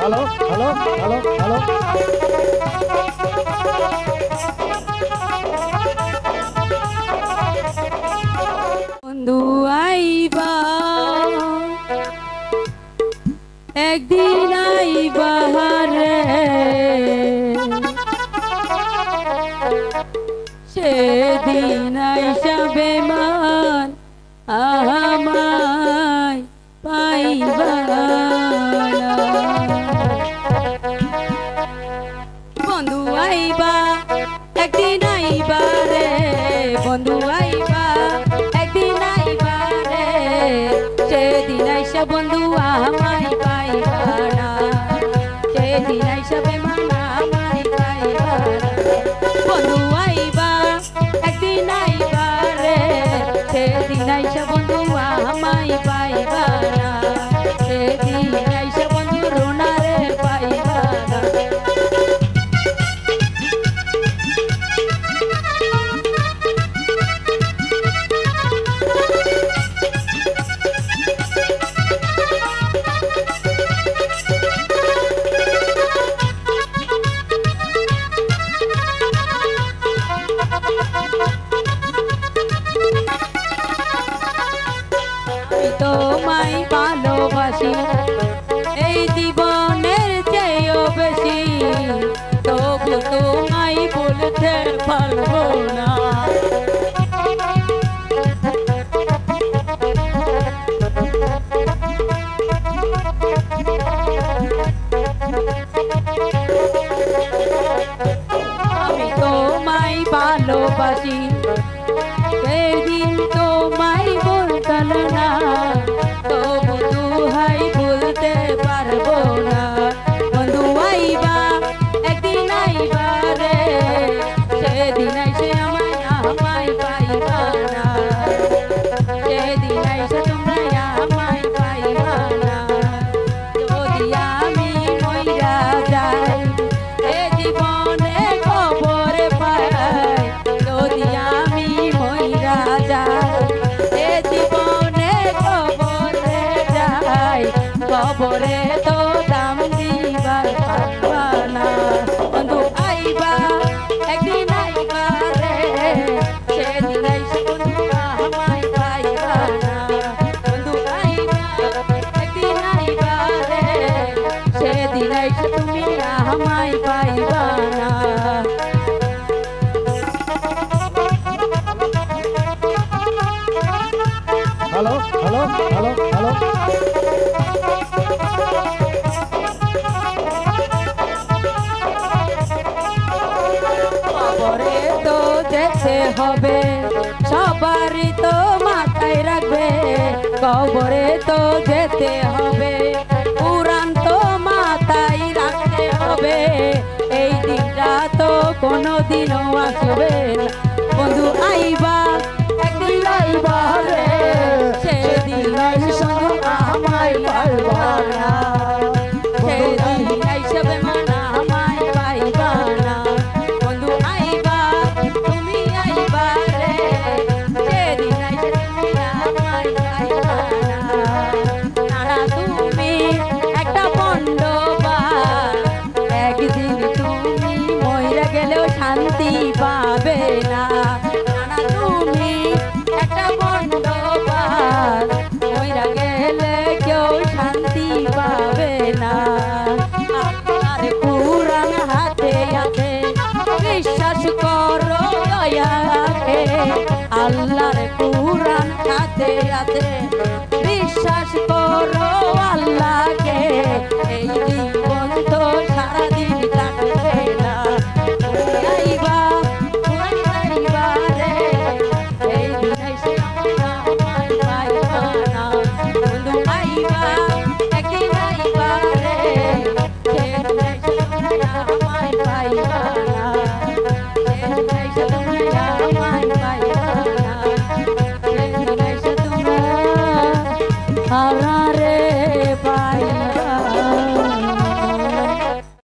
Hello hello hello hello বন্ধু আইবা। একদিন আইবা রে বন্ধু আইবা, একদিন আইবা রে। বন্ধু আইবা, একদিন আইবা রে। সেদিন আইসা বন্ধু আমায় পাইবা ভালোবাসি। এই জীবনের চেয়েও বেশি। তবু তোমায় বলতে পারব না। আমি তোমায় ভালোবাসি। হ্যালো হ্যালো হ্যালো হবে, সবারই তো মাথায় রাখবে। খবরে তো যেতে হবে পুরান তো মাথায় রাখতে হবে। এই দিনটা তো কোনোদিনও আসবে না। বিশ্বাস করো আল্লাহকে এই